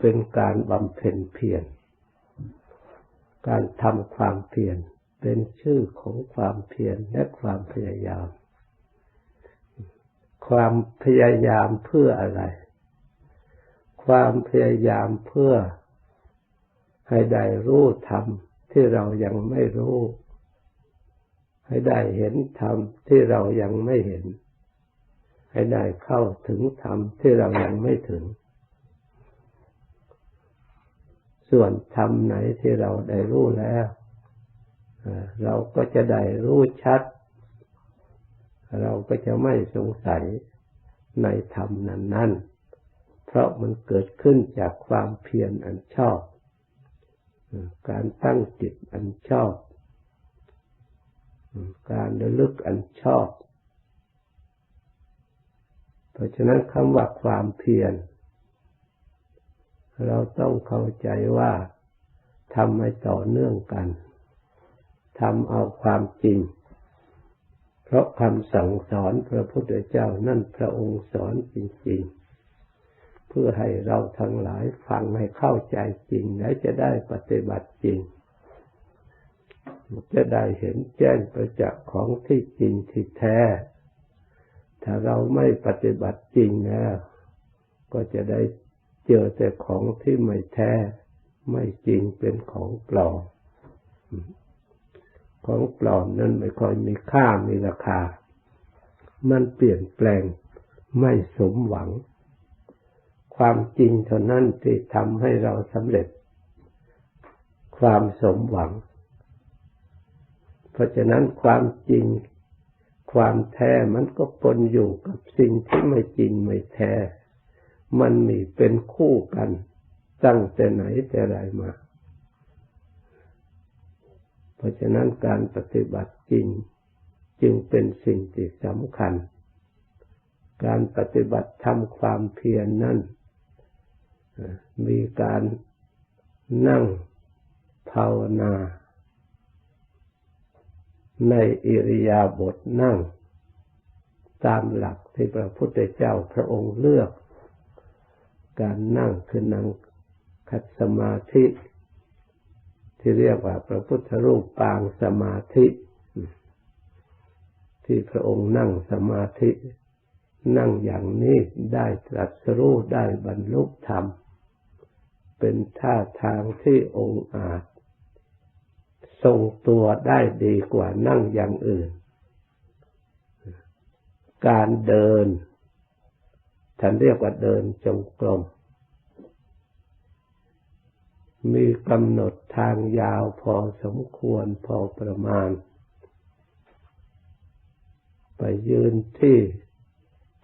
เป็นการบำเพ็ญเพียร การทำความเพียรเป็นชื่อของความเพียรและความพยายาม ความพยายามเพื่ออะไร ความพยายามเพื่อให้ได้รู้ธรรมที่เรายังไม่รู้ ให้ได้เห็นธรรมที่เรายังไม่เห็น ให้ได้เข้าถึงธรรมที่เรายังไม่ถึง ส่วนธรรมไหนที่เราได้รู้แล้ว เราก็จะได้รู้ชัด เราก็จะไม่สงสัยในธรรมนั้นๆ เพราะมันเกิดขึ้นจากความเพียรอันชอบ การตั้งจิตอันชอบ การระลึกอันชอบ เพราะฉะนั้นคำว่าความเพียร เราต้องเข้าใจว่าทำให้ต่อเนื่องกันทำเอาความจริง เพราะคำสั่งสอนพระพุทธเจ้านั่นพระองค์สอนจริง ๆ เพื่อให้เราทั้งหลายฟังให้เข้าใจจริง และจะได้ปฏิบัติจริง จะได้เห็นแจ้งประจักษ์ของที่จริงที่แท้ ถ้าเราไม่ปฏิบัติจริงแล้ว ก็จะได้ เจอแต่ของที่ไม่แท้ ไม่จริงเป็นของปลอมของปลอมนั้นไม่ค่อยมีค่ามีราคา มันเปลี่ยนแปลงไม่สมหวัง ความจริงเท่านั้นที่ทำให้เราสำเร็จ ความสมหวัง เพราะฉะนั้นความจริง ความแท้มันก็ปนอยู่กับสิ่งที่ไม่จริงไม่แท้ มันมีเป็นคู่กันตั้งแต่ไหนแต่ไรมา เพราะฉะนั้นการปฏิบัติจริงจึงเป็นสิ่งที่สำคัญ การปฏิบัติทำความเพียรนนั้นมีการนั่งภาวนา ในอิริยาบถนั่ง ตามหลักที่พระพุทธเจ้าพระองค์เลือก การนั่งคือนั่งขัดสมาธิ ที่เรียกว่าพระพุทธรูปปางสมาธิ ที่พระองค์นั่งสมาธิ นั่งอย่างนี้ได้ตรัสรู้ได้บรรลุธรรม เป็นท่าทางที่องค์อาจ ทรงตัวได้ดีกว่านั่งอย่างอื่น การเดิน ท่านเรียกว่าเดินจงกรม มีกำหนดทางยาวพอสมควรพอประมาณ ไปยืนที่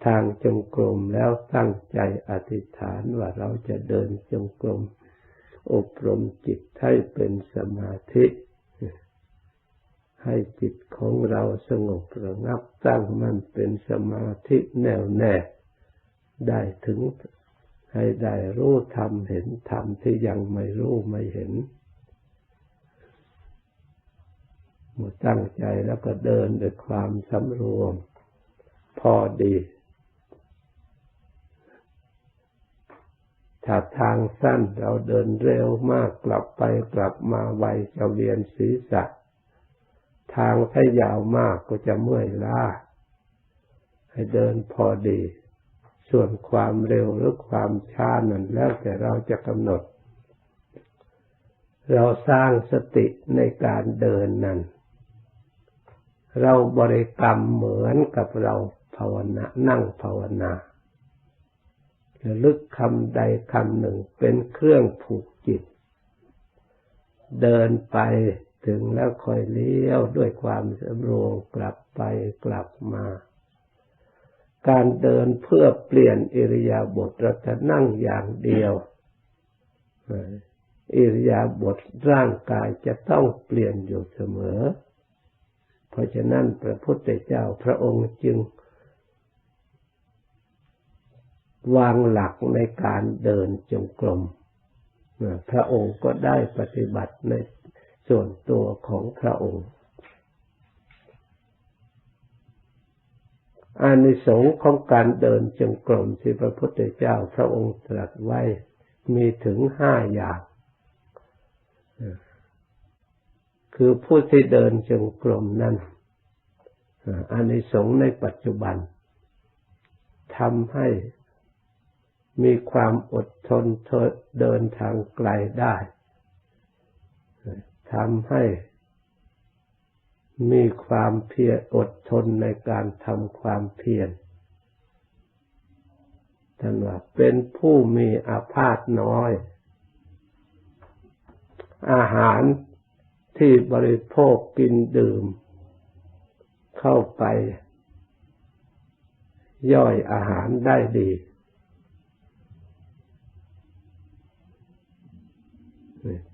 ทางจงกรมแล้วตั้งใจอธิษฐานว่าเราจะเดินจงกรม อบรมจิตให้เป็นสมาธิ ให้จิตของเราสงบระงับตั้งมั่นเป็นสมาธิแน่วแน่ ได้ถึงให้ได้รู้ธรรมเห็นธรรมที่ยังไม่รู้ไม่เห็นหมดตั้งใจแล้วก็เดินด้วยความสำรวม พอดี ถ้าทางสั้นเราเดินเร็วมากกลับไปกลับมาไวจะเวียนศีรษะ ทางถ้ายาวมากก็จะเมื่อยล้าให้เดินพอดี ส่วนความเร็วหรือความช้านั้นแล้วแต่เราจะกำหนด เราสร้างสติในการเดินนั้น เราบริกรรมเหมือนกับเราภาวนานั่งภาวนาระลึกคำใดคำหนึ่งเป็นเครื่องผูกจิต เดินไปถึงแล้วคอยเลี้ยวด้วยความสำรวมกลับไปกลับมา การเดินเพื่อเปลี่ยนอิริยาบถเราจะนั่งอย่างเดียวอิริยาบถร่างกายจะต้องเปลี่ยนอยู่เสมอ เพราะฉะนั้นพระพุทธเจ้าพระองค์จึง วางหลักในการเดินจงกรมพระองค์ก็ได้ปฏิบัติในส่วนตัวของพระองค์ อานิสงส์ของการเดินจงกรมที่พระพุทธเจ้าพระองค์ตรัสไว้มีถึงห้าอย่าง คือผู้ที่เดินจงกรมนั้นอานิสงส์ในปัจจุบันทำให้มีความอดทนเดินทางไกลได้ทำให้ มีความเพียรอดทนในการทำความเพียรท่านว่าเป็นผู้มีอาพาธน้อย อาหารที่บริโภคกินดื่ม เข้าไป ย่อยอาหารได้ดี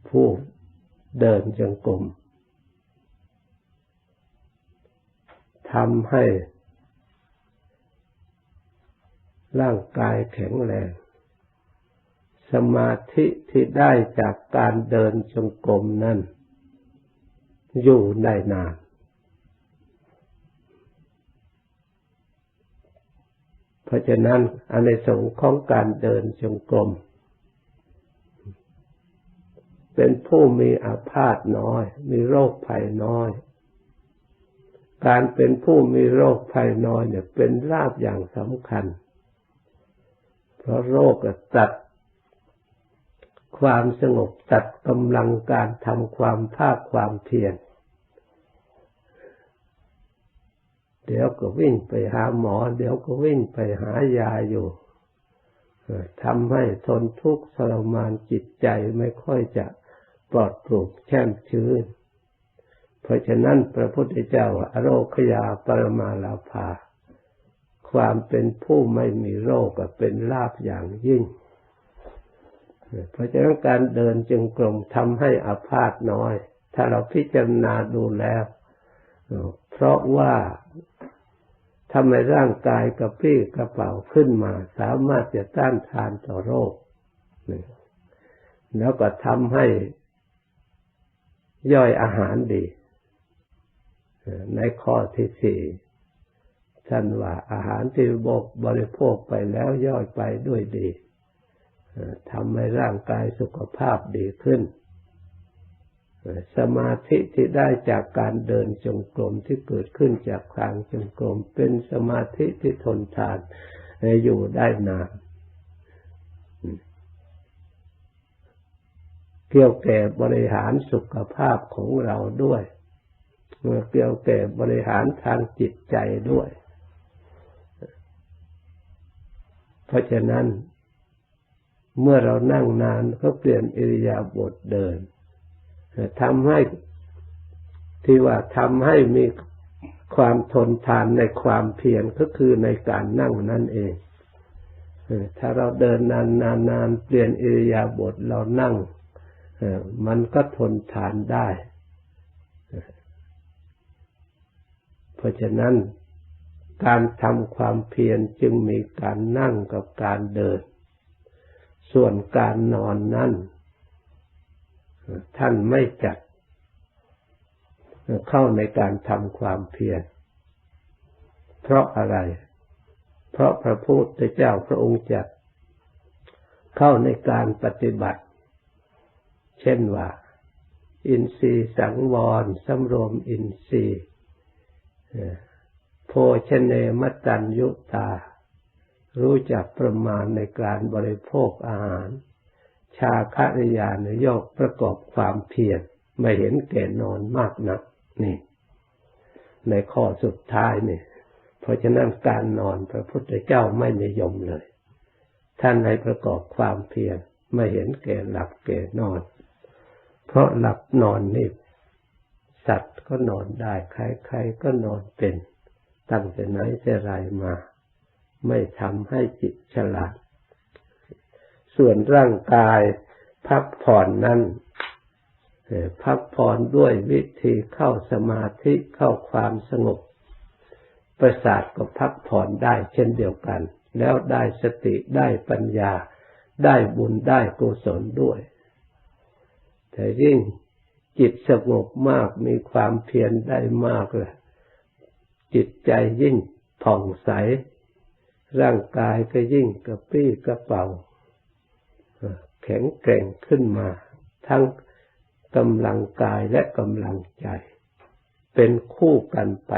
ผู้เดินจงกรม ทำให้ร่างกายแข็งแรง สมาธิที่ได้จากการเดินจงกรมนั้น อยู่ได้นาน เพราะฉะนั้นอันในสงของการเดินจงกรม เป็นผู้มีอาพาธน้อย มีโรคภัยน้อย การเป็นผู้มีโรคภัยน้อยเนี่ยเป็นลาภอย่างสำคัญ เพราะโรคตัดความสงบตัดกำลังการทำความภาคความเพียรเดี๋ยวก็วิ่งไปหาหมอ เดี๋ยวก็วิ่งไปหายาอยู่ทำให้ทนทุกข์ทรมานจิตใจไม่ค่อยจะปลอดโปร่งแช่มชื้น เพราะฉะนั้นพระพุทธเจ้าอโรคยาปรมาลาภา ความเป็นผู้ไม่มีโรคเป็นลาภอย่างยิ่ง เพราะฉะนั้นการเดินจึงกลมทำให้อาพาธน้อย ถ้าเราพิจารณาดูแล้ว เพราะว่าทำให้ร่างกายกระปรี้กระเป๋าขึ้นมา สามารถจะต้านทานต่อโรค แล้วก็ทำให้ย่อยอาหารดี ในข้อที่สี่ท่านว่าอาหารที่บกบริโภคไปแล้วย่อยไปด้วยดีทำให้ร่างกายสุขภาพดีขึ้น สมาธิที่ได้จากการเดินจงกรมที่เกิดขึ้นจากทางจงกรมเป็นสมาธิที่ทนทานอยู่ได้นานเกี่ยวแก่บริหารสุขภาพของเราด้วย เกี่ยวแก่บริหารทางจิตใจด้วย เพราะฉะนั้น เมื่อเรานั่งนานก็เปลี่ยนอิริยาบถเดินทำให้ที่ว่าทำให้มีความทนทานในความเพียรก็คือในการนั่งนั่นเองถ้าเราเดินนานนานเปลี่ยนอิริยาบถเรานั่งมันก็ทนทานได้ เพราะฉะนั้นการทำความเพียรจึงมีการนั่งกับการเดิน ส่วนการนอนนั้นท่านไม่จัด เข้าในการทำความเพียร เพราะอะไร เพราะพระพุทธเจ้าพระองค์จัด เข้าในการปฏิบัติ เช่นว่า อินทรีย์สังวรสำรวมอินทรีย์ โภชเนมตัญยุตา รู้จักประมาณในการบริโภคอาหาร ชาคริยานโยกประกอบความเพียรไม่เห็นแก่นอนมากนักนี่ ในข้อสุดท้ายนี่ เพราะฉะนั้นการนอนพระพุทธเจ้าไม่นิยมเลย ท่านให้ประกอบความเพียรไม่เห็นแก่หลับแก่นอน เพราะหลับนอนนี่ สัตว์ก็นอนได้ ใครๆก็นอนเป็น ตั้งแต่ไหนแต่ไรมา ไม่ทำให้จิตฉลาด ส่วนร่างกายพักผ่อนนั้นพักผ่อนด้วยวิธีเข้าสมาธิเข้าความสงบ ประสาทก็พักผ่อนได้เช่นเดียวกัน แล้วได้สติได้ปัญญา ได้บุญได้กุศลด้วย แต่ยิ่ง จิตสงบมากมีความเพียรได้มากเลยจิตใจยิ่งผ่องใส ร่างกายก็ยิ่งกระปรี้กระเป๋าแขข็งแกร่งขึ้นมา ทั้งกำลังกายและกำลังใจ เป็นคู่กันไป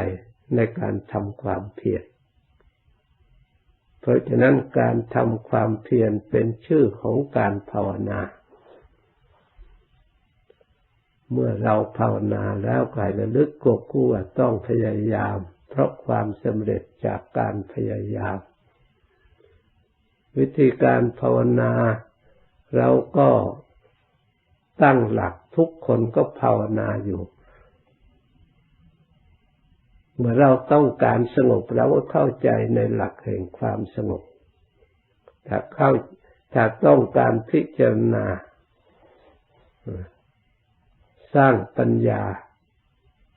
ในการทำความเพียรเพราะฉะนั้นการทำความเพียรเป็นชื่อของการภาวนา เมื่อเราภาวนาแล้วกายระลึกกกู้ว่าต้องพยายาม เพราะความสำเร็จจากการพยายาม วิธีการภาวนา เราก็ตั้งหลักทุกคนก็ภาวนาอยู่เมื่อเราต้องการสงบเราก็เข้าใจในหลักแห่งความสงบ ถ้าเข้าถ้าต้องการพิจารณา สร้างปัญญา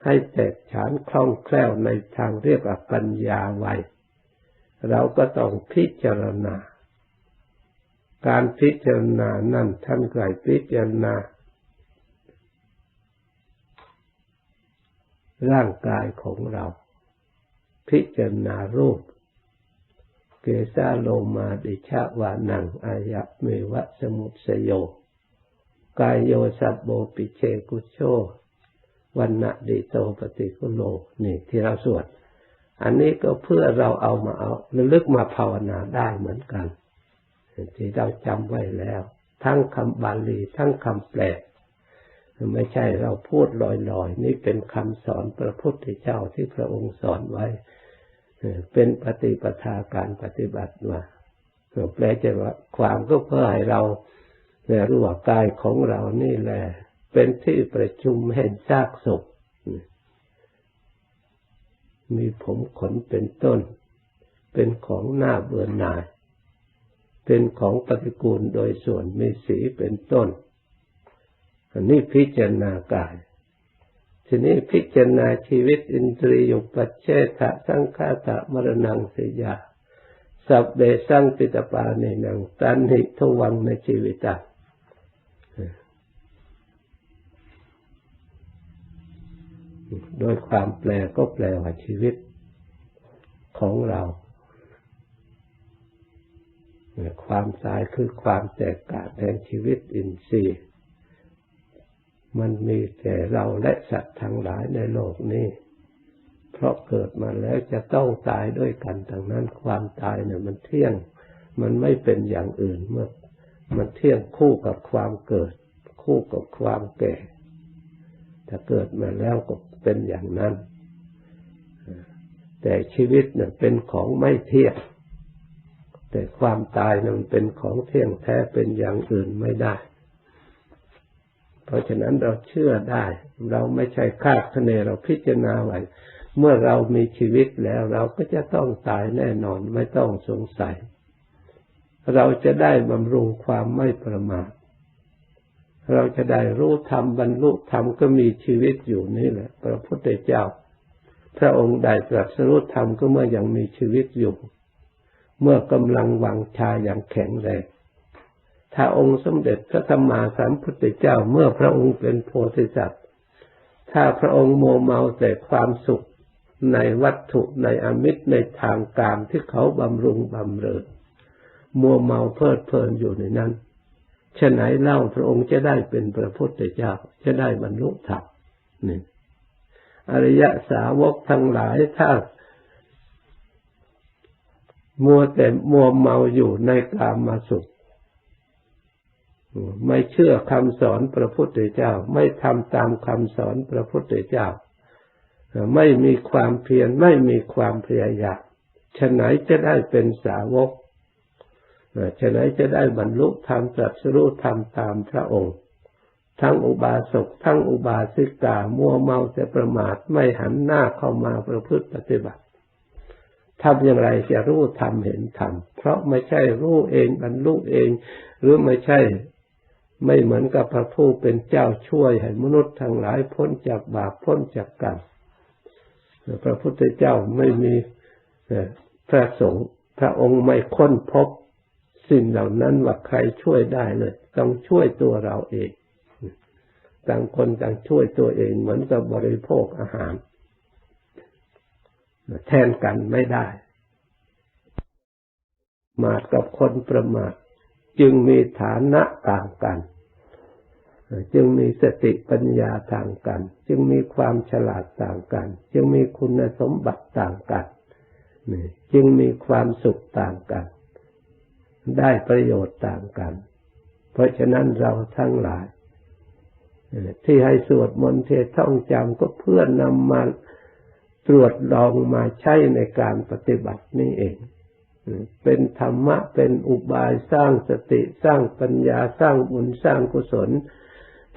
ให้แตกฉานคล่องแคล่วในทางเรียกว่าปัญญาไวเราก็ต้องพิจารณา การพิจารณานั่นท่านไกลพิจารณา ร่างกายของเรา พิจารณารูป เกสาโลมาดิชาวานังอายะเมวะสมุสยโย กายโยสับโบปิเชกุโชวันณะดิโตปฏิคุโลนี่ที่เราสวด อันนี้ก็เพื่อเราเอามาเอาระลึกมาภาวนาได้เหมือนกัน ที่เราจำไว้แล้ว ทั้งคำบาลีทั้งคำแปลไม่ใช่เราพูดลอยๆ นี่เป็นคำสอนพระพุทธเจ้าที่พระองค์สอนไว้ เป็นปฏิปทาการปฏิบัติมาแปลจะว่าความก็เพื่อให้เรา รู้ว่ากายของเรานี่แหละ เป็นที่ประชุมแห่งซากศพ มีผมขนเป็นต้น เป็นของหน้าเบื่อหน่าย เป็นของปฏิกูลโดยส่วนมีสีเป็นต้น อันนี้พิจารณากายทีนี้พิจารณาชีวิตอินทรียุปัจเจทะสังฆาตะมรณังสยาสัพเบสังปิตปาในนังตันหิทวังในชีวิต โดยความแปลก็แปลว่าชีวิตของเรา ความตายคือความแตกต่างแห่งชีวิตอินทรีย์ มันมีแต่เราและสัตว์ทั้งหลายในโลกนี้ เพราะเกิดมาแล้วจะต้องตายด้วยกันดังนั้นความตายเนี่ยมันเที่ยง มันไม่เป็นอย่างอื่นเมื่อ มันเที่ยงคู่กับความเกิด คู่กับความแก่ ถ้าเกิดมาแล้วก็ เป็นอย่างนั้น แต่ชีวิตเนี่ยเป็นของไม่เที่ยง แต่ความตายนั้นเป็นของเที่ยงแท้เป็นอย่างอื่นไม่ได้ เพราะฉะนั้นเราเชื่อได้ เราไม่ใช่คาดคะเนเราพิจารณาไว้เมื่อเรามีชีวิตแล้วเราก็จะต้องตายแน่นอนไม่ต้องสงสัย เราจะได้บำรุงความไม่ประมาท เราจะได้รู้ธรรมบรรลุธรรมก็มีชีวิตอยู่นี่แหละ พระพุทธเจ้า พระองค์ได้ตรัสรู้ธรรมก็เมื่อยังมีชีวิตอยู่ เมื่อกำลังวังชาอย่างแข็งแรงถ้าองค์สมเด็จพระธรรมาสัมพุทธเจ้าเมื่อพระองค์เป็นโพธิสัตว์ ถ้าพระองค์โมเมาแต่ความสุขในวัตถุในอมิตรในทางการที่เขาบำรุงบำเรอมัวเมาเพลิดเพลินอยู่ในนั้น ฉะไหนเล่าพระองค์จะได้เป็นพระพุทธเจ้า จะได้บรรลุธรรมนี่อริยสาวกทั้งหลายถ้ามัวแต่มัวเมาอยู่ในกามาสุข ไม่เชื่อคำสอนพระพุทธเจ้า ไม่ทำตามคำสอนพระพุทธเจ้า ไม่มีความเพียรไม่มีความพยายามฉะไหนจะได้เป็นสาวก ฉะไหนจะได้บรรลุธรรมตรัสรู้ธรรมตามพระองค์ ทั้งอุบาสกทั้งอุบาสิกามัวเมาแต่ประมาทไม่หันหน้าเข้ามาประพฤติปฏิบัติทำอย่างไรจะรู้ธรรมเห็นธรรมเพราะไม่ใช่รู้เองบรรลุเอง หรือไม่ใช่ไม่เหมือนกับพระผู้เป็นเจ้าช่วยให้มนุษย์ทั้งหลายพ้นจากบาปพ้นจากกรรมพระพุทธเจ้าไม่มีพระสงฆ์พระองค์ไม่ค้นพบ สิ่งเหล่านั้นว่าใครช่วยได้เลย ต้องช่วยตัวเราเอง ต่างคนต่างช่วยตัวเองเหมือนกับบริโภคอาหาร แทนกันไม่ได้ มากับคนประมาทจึงมีฐานะต่างกัน จึงมีสติปัญญาต่างกัน จึงมีความฉลาดต่างกัน จึงมีคุณสมบัติต่างกัน จึงมีความสุขต่างกัน ได้ประโยชน์ต่างกัน เพราะฉะนั้นเราทั้งหลาย ที่ให้สวดมนต์เทศท่องจำก็เพื่อนำมาตรวจลองมาใช้ในการปฏิบัตินี่เอง เป็นธรรมะเป็นอุบายสร้างสติสร้างปัญญาสร้างบุญสร้างกุศล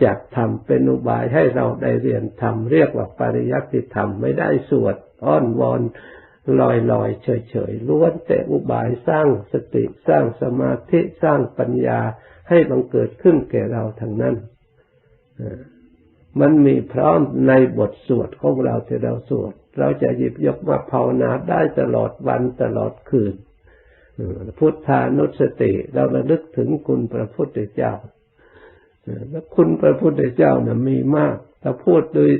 จากธรรมเป็นอุบายให้เราได้เรียนธรรมเรียกว่าปริยัติธรรมไม่ได้สวดอ้อนวอน ลอยลอยเฉยเฉยล้วนแต่อุบายสร้างสติสร้างสมาธิสร้างปัญญาให้บังเกิดขึ้นแก่เราทั้งนั้น มันมีพร้อมในบทสวดของเราที่เราสวด เราจะหยิบยกมาภาวนาได้ตลอดวันตลอดคืน พุทธานุสติ เราระลึกถึงคุณพระพุทธเจ้า แล้วคุณพระพุทธเจ้านะ่ะมีมากถ้าพูดโดย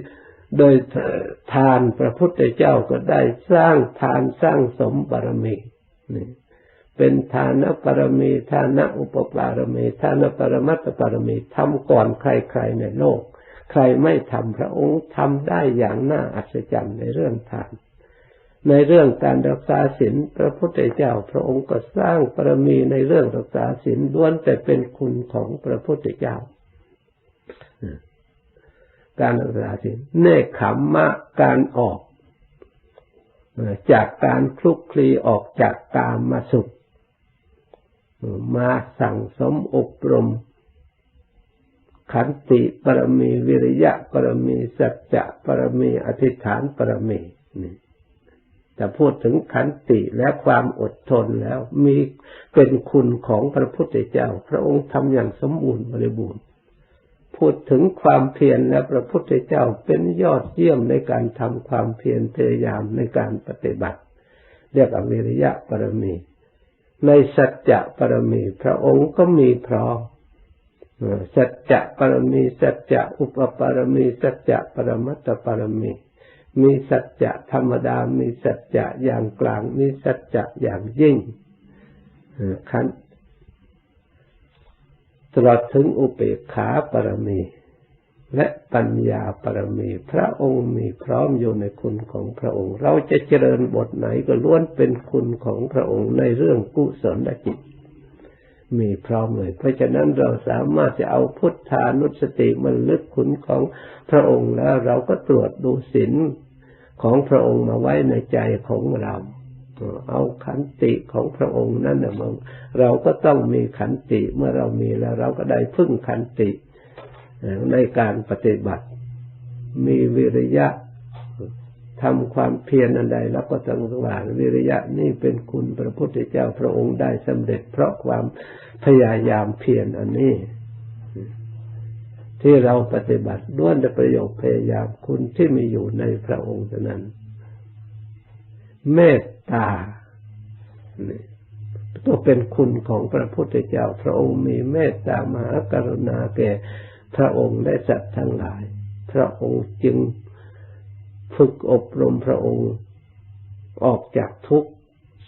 โดยทานพระพุทธเจ้าก็ได้สร้างทานสร้างสมบารมีนี่เป็นทานปรมีทานอุปปารมีทานปรมัตตปรมีทำก่อนใครๆในโลก ใครไม่ทำพระองค์ทำได้อย่างน่าอัศจรรย์ในเรื่องทาน ในเรื่องการรักษาศีลพระพุทธเจ้า พระองค์ก็สร้างปรมีในเรื่องรักษาศีลล้วนแต่เป็นคุณของพระพุทธเจ้า การรักษาศีลเนคขมมะการออก จากการคลุกคลีออกจากกามมาสุข มาสั่งสมอบรม ขันติปรมีวิริยะปรมีสัจจะปรมีอธิษฐานปรมีนี่แต่พูดถึงขันติและความอดทนแล้วมีเป็นคุณของพระพุทธเจ้า พระองค์ทำอย่างสมบูรณ์บริบูรณ์ พูดถึงความเพียรและพระพุทธเจ้าเป็นยอดเยี่ยมในการทำความเพียรพยายามในการปฏิบัติ เรียกอวิริยะปรมี ในสัจจะปรมี พระองค์ก็มีพร้อมสัจจะปรมี สัจจะอุปปรมี สัจจะปรมัตตปรมี มีสัจจะธรรมดา มีสัจจะอย่างกลาง มีสัจจะอย่างยิ่งขัน ตลอดถึงอุเบกขาปรมี และปัญญาปรมี พระองค์มีพร้อมอยู่ในคุณของพระองค์ เราจะเจริญบทไหนก็ล้วนเป็นคุณของพระองค์ในเรื่องกุศลจิต มีพร้อมเลย เพราะฉะนั้นเราสามารถจะเอาพุทธานุสติมันลึกคุณของพระองค์แล้ว เราก็ตรวจดูศีลของพระองค์มาไว้ในใจของเรา เอาขันติของพระองค์นั่นนะมึงเราก็ต้องมีขันติเมื่อเรามีแล้ว เราก็ได้พึ่งขันติในการปฏิบัติ มีวิริยะทำความเพียรอันใดแล้วก็ต้องว่าวิริยะนี่เป็นคุณพระพุทธเจ้าพระองค์ได้สำเร็จ เพราะความพยายามเพียรอันนี้ ที่เราปฏิบัติด้วนแต่ประโยชน์พยายามคุณที่มีอยู่ในพระองค์เท่านั้น เมตตาตัวเป็นคุณของพระพุทธเจ้า พระองค์มีเมตตามหากรุณาแก่พระองค์และสัตว์ทั้งหลาย พระองค์จึงฝึกอบรมพระองค์ออกจากทุกข์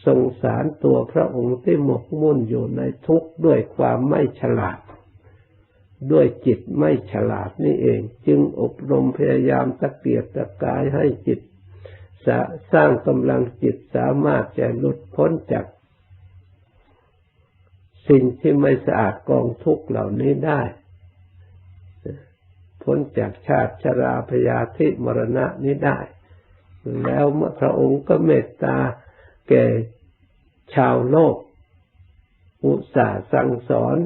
สงสารตัวพระองค์ที่หมกมุ่นอยู่ในทุกข์ด้วยความไม่ฉลาด ด้วยจิตไม่ฉลาดนี่เอง จึงอบรมพยายามตะเกียบตะกายให้จิต สร้างกำลังจิตสามารถจะหลุดพ้นจากสิ่งที่ไม่สะอาดกองทุกเหล่านี้ได้ พ้นจากชาติชราพยาธิมรณะนี้ได้ แล้วพระองค์ก็เมตตาแก่ชาวโลก อุตส่าห์สั่งสอน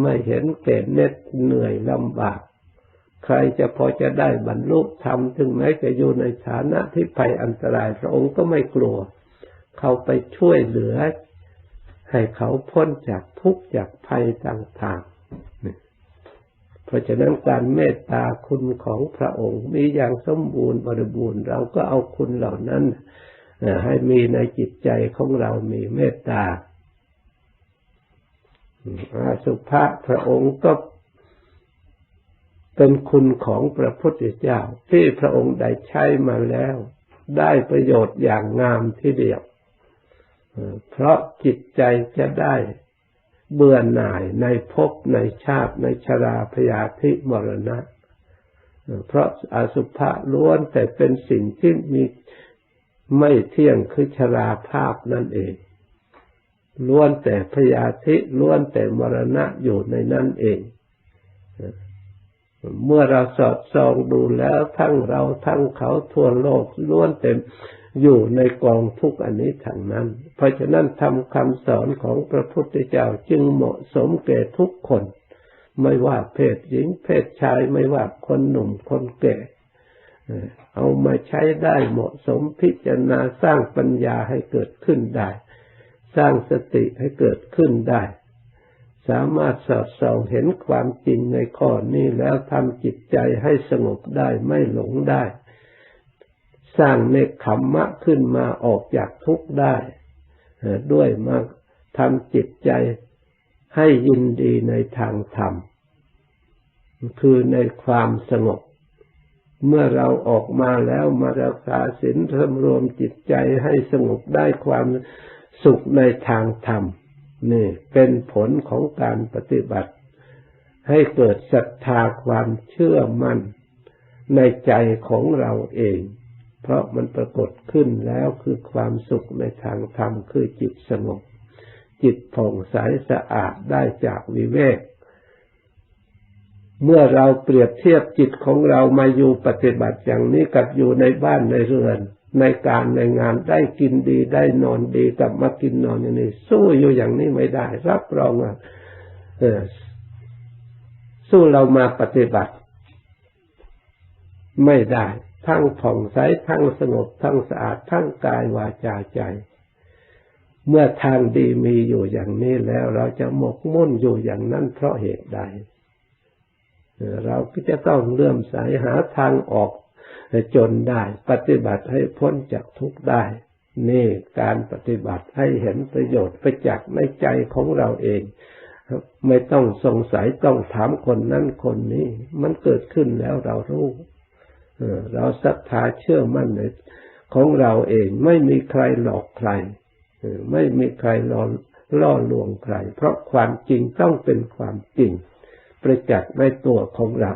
ไม่เห็นเกดเน็ดเหนื่อยลำบาก ใครจะพอจะได้บรรลุธรรมถึงแม้จะอยู่ในฐานะที่ภัยอันตรายพระองค์ก็ไม่กลัว เขาไปช่วยเหลือ ให้เขาพ้นจากทุกข์จากภัยต่างๆ เพราะฉะนั้นการเมตตาคุณของพระองค์มีอย่างสมบูรณ์บริบูรณ์เราก็เอาคุณเหล่านั้นให้มีในจิตใจของเรามีเมตตาอาสุภะพระองค์ก็ เป็นคุณของพระพุทธเจ้าที่พระองค์ได้ใช้มาแล้ว ได้ประโยชน์อย่างงามที่เดียว เพราะจิตใจจะได้เบื่อหน่ายในภพในชาติในชราพยาธิมรณะ เพราะอสุภะล้วนแต่เป็นสิ่งที่มีไม่เที่ยงคือชราภาพนั่นเอง ล้วนแต่พยาธิล้วนแต่มรณะอยู่ในนั่นเอง เมื่อเราสอดส่องดูแล้วทั้งเราทั้งเขาทั่วโลกล้วนเต็มอยู่ในกองทุกอันนี้ทั้งนั้น เพราะฉะนั้นทำคำสอนของพระพุทธเจ้าจึงเหมาะสมแก่ทุกคน ไม่ว่าเพศหญิงเพศชายไม่ว่าคนหนุ่มคนแก่เอามาใช้ได้เหมาะสมพิจารณาสร้างปัญญาให้เกิดขึ้นได้ สร้างสติให้เกิดขึ้นได้ สามารถสอดส่องเห็นความจริงในข้อนี้แล้วทำจิตใจให้สงบได้ไม่หลงได้ สร้างเนคขมมะขึ้นมาออกจากทุกข์ได้ ด้วยมาทำจิตใจให้ยินดีในทางธรรม คือในความสงบ เมื่อเราออกมาแล้วมารักษาศีลสำรวมจิตใจให้สงบได้ความสุขในทางธรรม นี่เป็นผลของการปฏิบัติ ให้เกิดศรัทธาความเชื่อมั่นในใจของเราเอง เพราะมันปรากฏขึ้นแล้วคือความสุขในทางธรรมคือจิตสงบ จิตผ่องใสสะอาดได้จากวิเวก เมื่อเราเปรียบเทียบจิตของเรามาอยู่ปฏิบัติอย่างนี้กับอยู่ในบ้านในเรือน ในการในงานได้กินดีได้นอนดีกับมากินนอนอย่างนี้สู้อยู่อย่างนี้ไม่ได้ รับรองว่าสู้เรามาปฏิบัติ ไม่ได้ ทั้งผ่องใสทั้งสงบทั้งสะอาดทั้งกายวาจาใจ เมื่อทางดีมีอยู่อย่างนี้แล้วเราจะหมกมุ่นอยู่อย่างนั้นเพราะเหตุใดเราก็จะต้องเลื่อมใสหาทางออก จนได้ ปฏิบัติให้พ้นจากทุกข์ได้ นี่การปฏิบัติให้เห็นประโยชน์ไปจากในใจของเราเอง ไม่ต้องสงสัยต้องถามคนนั้นคนนี้ มันเกิดขึ้นแล้วเรารู้เราศรัทธาเชื่อมั่นในของเราเองไม่มีใครหลอกใครไม่มีใครล่อล่อลวงใคร เพราะความจริงต้องเป็นความจริง ประจักษ์ในตัวของเรา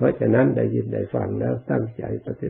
เพราะฉะนั้นได้ยินได้ฟังแล้วตั้งใจปฏิบัติ